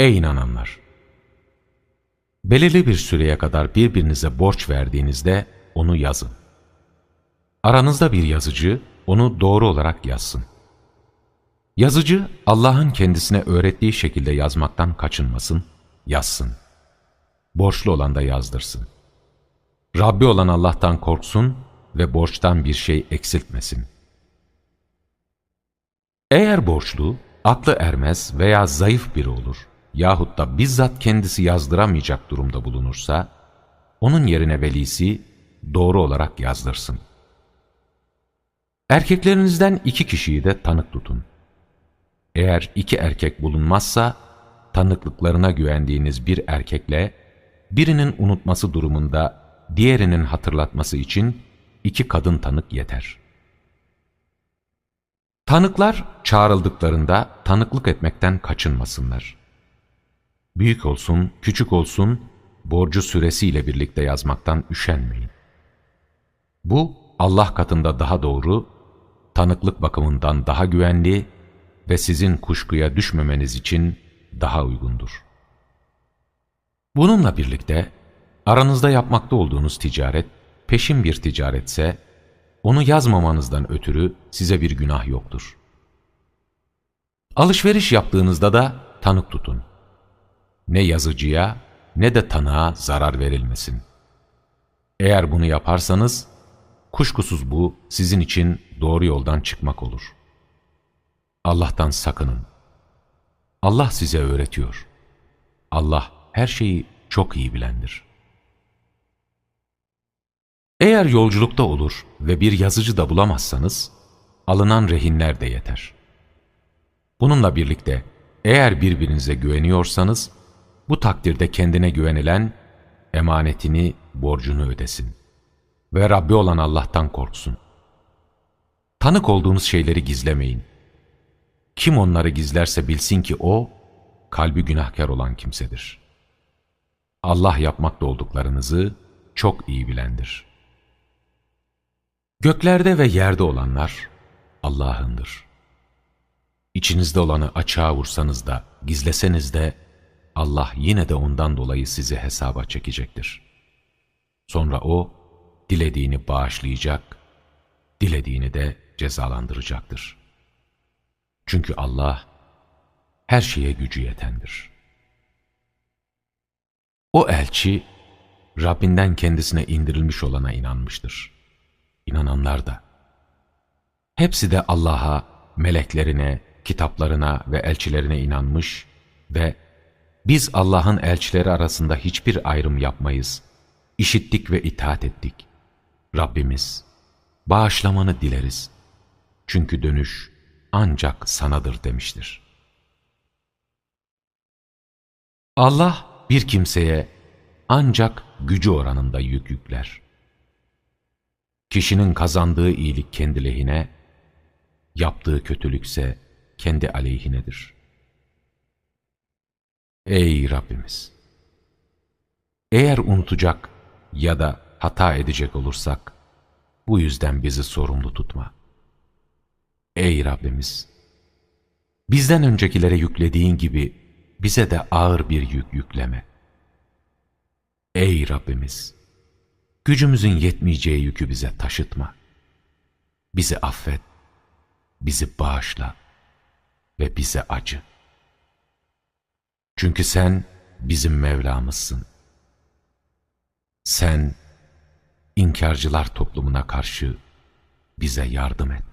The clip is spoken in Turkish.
Ey inananlar! Belirli bir süreye kadar birbirinize borç verdiğinizde onu yazın. Aranızda bir yazıcı onu doğru olarak yazsın. Yazıcı Allah'ın kendisine öğrettiği şekilde yazmaktan kaçınmasın, yazsın. Borçlu olan da yazdırsın. Rabbi olan Allah'tan korksun ve borçtan bir şey eksiltmesin. Eğer borçlu, aklı ermez veya zayıf biri olur yahut da bizzat kendisi yazdıramayacak durumda bulunursa, onun yerine velisi doğru olarak yazdırsın. Erkeklerinizden iki kişiyi de tanık tutun. Eğer iki erkek bulunmazsa, tanıklıklarına güvendiğiniz bir erkekle, birinin unutması durumunda diğerinin hatırlatması için iki kadın tanık yeter. Tanıklar çağrıldıklarında tanıklık etmekten kaçınmasınlar. Büyük olsun, küçük olsun, borcu süresiyle birlikte yazmaktan üşenmeyin. Bu, Allah katında daha doğru, tanıklık bakımından daha güvenli ve sizin kuşkuya düşmemeniz için daha uygundur. Bununla birlikte, aranızda yapmakta olduğunuz ticaret, peşin bir ticaretse, onu yazmamanızdan ötürü size bir günah yoktur. Alışveriş yaptığınızda da tanık tutun. Ne yazıcıya ne de tanığa zarar verilmesin. Eğer bunu yaparsanız, kuşkusuz bu sizin için doğru yoldan çıkmak olur. Allah'tan sakının. Allah size öğretiyor. Allah her şeyi çok iyi bilendir. Eğer yolculukta olur ve bir yazıcı da bulamazsanız, alınan rehinler de yeter. Bununla birlikte eğer birbirinize güveniyorsanız, bu takdirde kendine güvenilen emanetini, borcunu ödesin. Ve Rabbi olan Allah'tan korksun. Tanık olduğunuz şeyleri gizlemeyin. Kim onları gizlerse bilsin ki o, kalbi günahkar olan kimsedir. Allah yapmakta olduklarınızı çok iyi bilendir. Göklerde ve yerde olanlar Allah'ındır. İçinizde olanı açığa vursanız da, gizleseniz de, Allah yine de ondan dolayı sizi hesaba çekecektir. Sonra O, dilediğini bağışlayacak, dilediğini de cezalandıracaktır. Çünkü Allah, her şeye gücü yetendir. O elçi, Rabbinden kendisine indirilmiş olana inanmıştır. İnananlar da. Hepsi de Allah'a, meleklerine, kitaplarına ve elçilerine inanmış ve biz Allah'ın elçileri arasında hiçbir ayrım yapmayız. İşittik ve itaat ettik. Rabbimiz, bağışlamanı dileriz. Çünkü dönüş ancak sanadır demiştir. Allah bir kimseye ancak gücü oranında yük yükler. Kişinin kazandığı iyilik kendi lehine, yaptığı kötülükse kendi aleyhinedir. Ey Rabbimiz! Eğer unutacak ya da hata edecek olursak, bu yüzden bizi sorumlu tutma. Ey Rabbimiz! Bizden öncekilere yüklediğin gibi bize de ağır bir yük yükleme. Ey Rabbimiz! Gücümüzün yetmeyeceği yükü bize taşıtma. Bizi affet, bizi bağışla ve bize acı. Çünkü sen bizim Mevlamızsın. Sen inkarcılar toplumuna karşı bize yardım et.